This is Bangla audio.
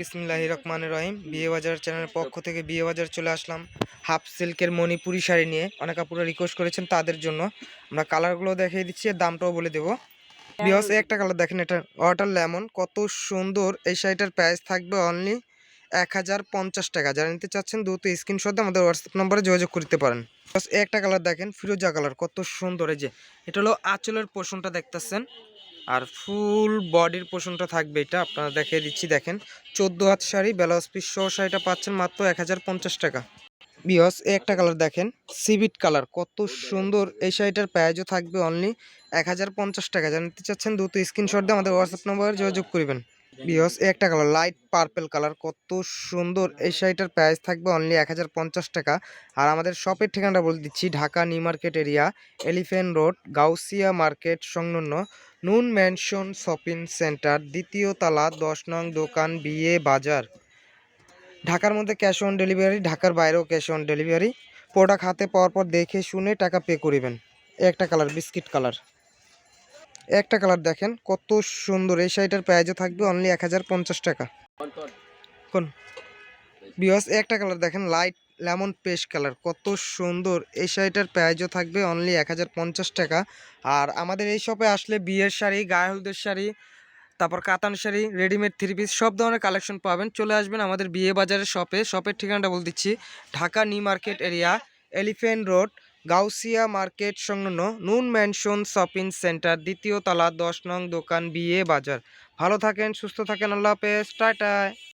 বিসমিল্লাহ রহমান রহিম। বিয়ে বাজার চ্যানেলের পক্ষ থেকে বিয়ে বাজার চলে আসলাম। হাফ সিল্কের মণিপুরি শাড়ি নিয়ে। অনেক আপুরা রিকোয়েস্ট করেছেন তাদের জন্য। আমরা কালারগুলো দেখিয়ে দিচ্ছি দামটাও বলে দেবো। বিহস একটা কালার দেখেন, এটা ওয়াটার লেমন কত সুন্দর এই শাড়িটার প্রাইস থাকবে অনলি এক হাজার পঞ্চাশ টাকা। যারা নিতে চাচ্ছেন, দ্রুত স্ক্রিনশট আমাদের হোয়াটসঅ্যাপ নম্বরে যোগাযোগ করতে পারেন। একটা কালার দেখেন, ফিরোজা কালার কত সুন্দর। এই যে, এটা হলো আঁচলের পোষণটা দেখতেছেন। আর ফুল বডির পোষণটা থাকবে এটা, আপনারা দেখিয়ে দিচ্ছি, দেখেন। চোদ্দ হাত শাড়ি, ব্লাউজ পিস সহ শাড়িটা পাচ্ছেন মাত্র এক হাজার পঞ্চাশ টাকা। বিয়স এই একটা কালার দেখেন সিভিট কালার কত সুন্দর। এই শাড়িটার প্রাইজও থাকবে অনলি এক হাজার পঞ্চাশ টাকা। জানতে চাচ্ছেন, দ্রুত স্ক্রিনশট দিয়ে আমাদের হোয়াটসঅ্যাপ নম্বরে যোগাযোগ করবেন। বিয়স এই একটা কালার লাইট পার্পেল কালার কত সুন্দর। এই শাড়িটার প্রাইস থাকবে অনলি এক হাজার পঞ্চাশ টাকা। আর আমাদের শপের ঠিকানাটা বলে দিচ্ছি, Dhaka new market area elephant road Gausia market সংলগ্ন নুন ম্যানশন শপিং সেন্টার দ্বিতীয় তালা দশ নং দোকান বিয়ে বাজার। ঢাকার মধ্যে ক্যাশ অন ডেলিভারি ঢাকার বাইরেও ক্যাশ অন ডেলিভারি। প্রোডাক্ট হাতে পাওয়ার পর দেখে শুনে টাকা পে করিবেন। একটা কালার বিস্কিট কালার। একটা কালার দেখেন কত সুন্দর। এই শাড়িটার প্রাইজও থাকবে অনলি এক হাজার পঞ্চাশ টাকা। কোন বিয়স একটা কালার দেখেন লাইট লেমন পেস্ট কালার। কত সুন্দর। এই শাড়িটার প্রাইজও থাকবে অনলি এক হাজার পঞ্চাশ টাকা। আর আমাদের এই শপে আসলে বিয়ের শাড়ি, গায়ে হলুদের শাড়ি, তারপর কাতান শাড়ি রেডিমেড থ্রি পিস সব ধরনের কালেকশন পাবেন। চলে আসবেন আমাদের বিয়ে বাজারের শপে শপের ঠিকানাটা বলে দিচ্ছি। Dhaka new market area elephant road, Gausia market সংলগ্ন নুন ম্যানশন শপিং সেন্টার, দ্বিতীয় তলা দশ নং দোকান বিয়ে বাজার। ভালো থাকেন, সুস্থ থাকেন, আল্লাহ হাফেজ। টাটায়